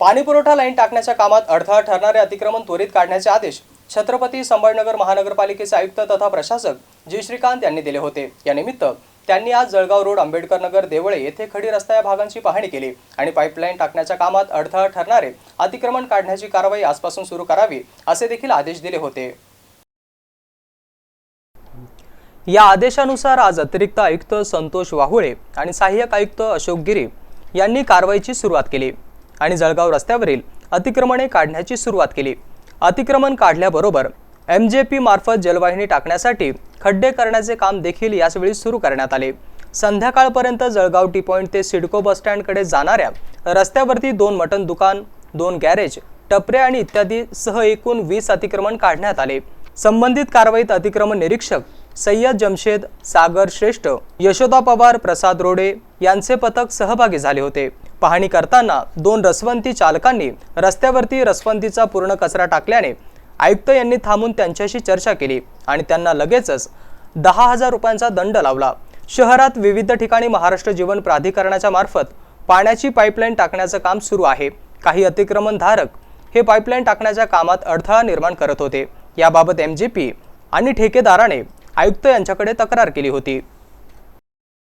पाणीपुरवठा लाईन टाकण्याच्या कामात अडथळा ठरणारे अतिक्रमण त्वरित काढण्याचे आदेश छत्रपती संभाजीनगर महानगरपालिकेचे आयुक्त तथा प्रशासक जी. श्रीकांत यांनी दिले होते. या निमित्त त्यांनी आज जळगाव रोड आंबेडकर नगर देवळे येथे खडी रस्ता या भागांची पाहणी केली आणि पाईपलाईन टाकण्याच्या कामात अडथळा ठरणारे अतिक्रमण काढण्याची कारवाई आजपासून सुरू करावी असे देखील आदेश दिले होते. या आदेशानुसार आज अतिरिक्त आयुक्त संतोष वाहुळे आणि सहाय्यक आयुक्त अशोक गिरी यांनी कारवाईची सुरुवात केली. आणि जळगाव रस्त्यावरील अतिक्रमणे काढण्याची सुरुवात केली. अतिक्रमण काढल्याबरोबर एम जे पी मार्फत जलवाहिनी टाकण्यासाठी खड्डे करण्याचे काम देखील याचवेळी सुरू करण्यात आले. संध्याकाळपर्यंत जळगाव टी पॉईंट ते सिडको बसस्टँडकडे जाणाऱ्या रस्त्यावरती दोन मटण दुकान दोन गॅरेज टपरे आणि इत्यादी सह एकूण वीस अतिक्रमण काढण्यात आले. संबंधित कारवाईत अतिक्रमण निरीक्षक सय्यद जमशेद सागर श्रेष्ठ यशोदा पवार प्रसाद रोडे यांचे पथक सहभागी झाले होते. पाहणी करताना दोन रसवंती चालकांनी रस्त्यावरती रसवंतीचा पूर्ण कचरा टाकल्याने आयुक्त यांनी थांबून त्यांच्याशी चर्चा केली आणि त्यांना लगेचच दहा हजार रुपयांचा दंड लावला. शहरात विविध ठिकाणी महाराष्ट्र जीवन प्राधिकरणाच्या मार्फत पाण्याची पाईपलाईन टाकण्याचं काम सुरू आहे. काही अतिक्रमणधारक हे पाईपलाईन टाकण्याच्या कामात अडथळा निर्माण करत होते. याबाबत एम आणि ठेकेदाराने आयुक्त यांच्याकडे तक्रार केली होती.